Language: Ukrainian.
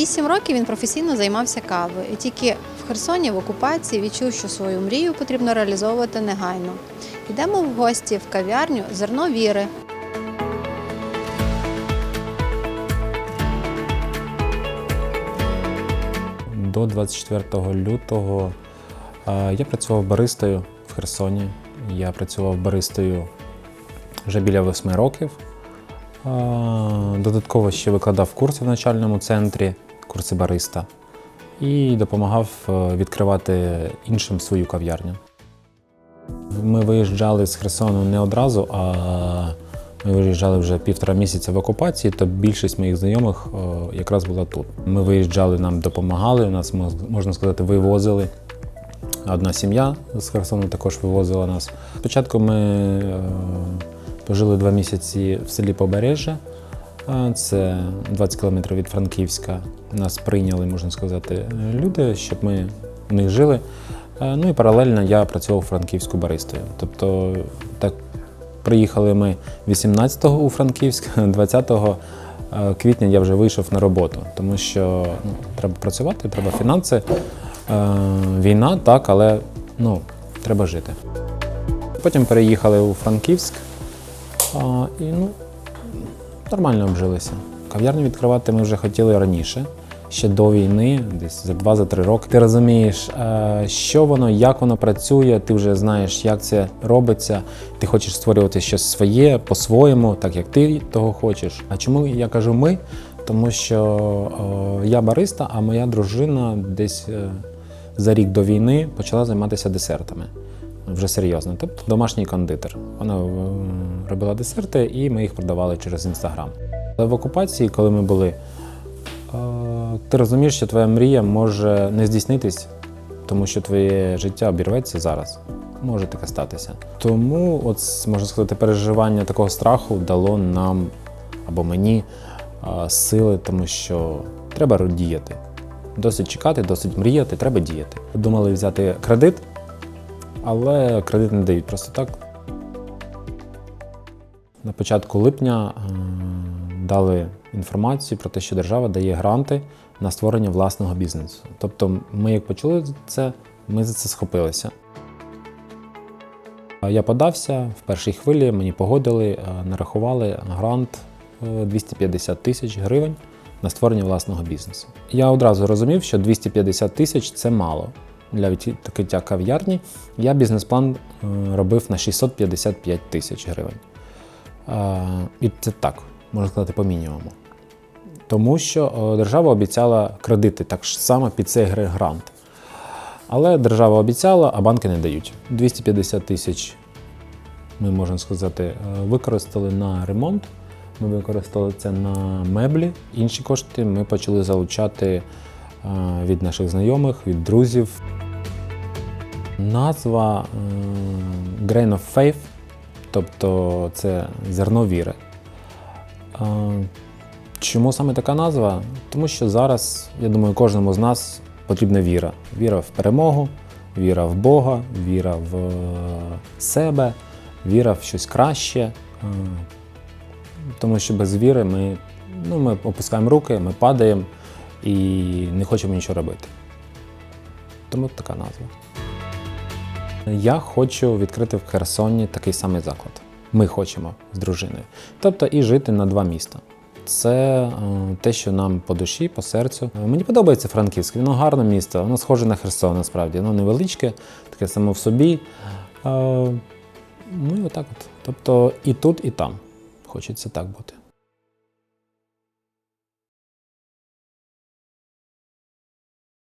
Вісім років він професійно займався кавою, і тільки в Херсоні в окупації відчув, що свою мрію потрібно реалізовувати негайно. Йдемо в гості в кав'ярню Зерно віри. До 24 лютого я працював баристою в Херсоні. Я працював баристою вже біля восьми років. Додатково ще викладав курси в навчальному центрі, курси бариста, і допомагав е, відкривати іншим свою кав'ярню. Ми виїжджали з Херсону не одразу, а ми виїжджали вже півтора місяця в окупації, то більшість моїх знайомих якраз була тут. Ми виїжджали, нам допомагали, нас, можна сказати, вивозили. Одна сім'я з Херсону також вивозила нас. Спочатку ми е, пожили два місяці в селі Побережжя. Е, Це 20 кілометрів від Франківська. Нас прийняли, можна сказати, люди, щоб ми в них жили. Е, Ну і паралельно я працював у франківську баристою. Тобто, так приїхали ми 18-го у Франківськ, 20 квітня я вже вийшов на роботу, тому що ну, треба працювати, треба фінанси. Е, Війна, так, але ну, треба жити. Потім переїхали у Франківськ і ну, нормально обжилися. Кав'ярню відкривати ми вже хотіли раніше, ще до війни, десь за два за три роки. Ти розумієш, е, що воно, як воно працює, ти вже знаєш, як це робиться. Ти хочеш створювати щось своє по-своєму, так як ти того хочеш. А чому я кажу ми? Тому що е, я бариста, а моя дружина десь е, за рік до війни почала займатися десертами. Вже серйозно, тобто домашній кондитер. Вона е, робила десерти, і ми їх продавали через інстаграм. Але в окупації, коли ми були, е, ти розумієш, що твоя мрія може не здійснитись, тому що твоє життя обірветься зараз. Може таке статися. Тому, от можна сказати, переживання такого страху дало нам або мені е, сили, тому що треба діяти. Досить чекати, досить мріяти, треба діяти. Думали взяти кредит, але кредит не дають просто так. На початку липня е, дали інформацію про те, що держава дає гранти на створення власного бізнесу. Тобто, ми, як почули це, ми за це схопилися. Я подався в першій хвилі, мені погодили, е, нарахували грант е, 250 тисяч гривень на створення власного бізнесу. Я одразу розумів, що 250 тисяч це мало для відкриття кав'ярні. Я бізнес-план е, робив на 655 тисяч гривень. І це так, можна сказати, по мінімуму. Тому що держава обіцяла кредити так само під цей грант. Але держава обіцяла, а банки не дають. 250 тисяч ми, можна сказати, е, використали на ремонт. Ми використали це на меблі. Інші кошти ми почали залучати від наших знайомих, від друзів. Назва е, Grain of Faith, тобто це зерно віри. Е, Чому саме така назва? Тому що зараз, я думаю, кожному з нас потрібна віра. Віра в перемогу, віра в Бога, віра в е, себе, віра в щось краще. Е, Тому що без віри ми, ну, ми опускаємо руки, ми падаємо і не хочемо нічого робити. Тому така назва. Я хочу відкрити в Херсоні такий самий заклад. Ми хочемо з дружиною. Тобто і жити на два міста. Це е, те, що нам по душі, по серцю. Е, Мені подобається Франківськ, воно гарне місто, воно схоже на Херсон, насправді. Воно невеличке, таке само в собі. Е, Ну і отак от. Тобто і тут, і там. Хочеться так бути.